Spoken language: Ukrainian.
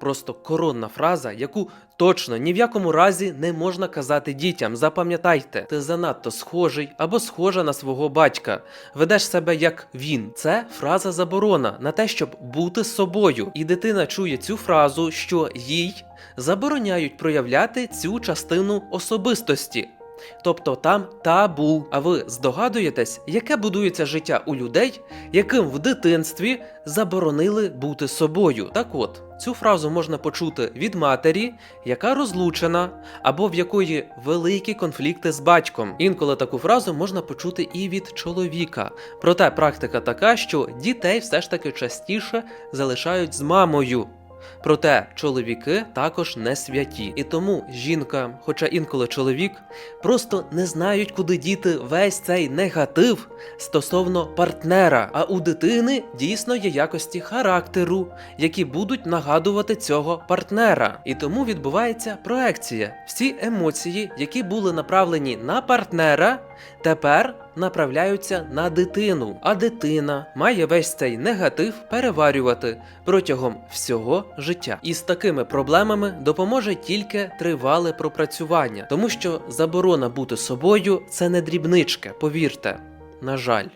просто коронна фраза, яку точно ні в якому разі не можна казати дітям. Запам'ятайте, ти занадто схожий або схожа на свого батька. Ведеш себе як він. Це фраза заборона на те, щоб бути собою. І дитина чує цю фразу, що їй забороняють проявляти цю частину особистості. Тобто там табу. А ви здогадуєтесь, яке будується життя у людей, яким в дитинстві заборонили бути собою? Так от, цю фразу можна почути від матері, яка розлучена, або в якої великі конфлікти з батьком. Інколи таку фразу можна почути і від чоловіка. Проте практика така, що дітей все ж таки частіше залишають з мамою. Проте чоловіки також не святі, і тому жінка, хоча інколи чоловік, просто не знають, куди діти весь цей негатив стосовно партнера. А у дитини дійсно є якості характеру, які будуть нагадувати цього партнера. І тому відбувається проекція. Всі емоції, які були направлені на партнера, тепер направляються на дитину. А дитина має весь цей негатив переварювати протягом всього життя. І з такими проблемами допоможе тільки тривале пропрацювання, тому що заборона бути собою це не дрібничка, повірте. На жаль.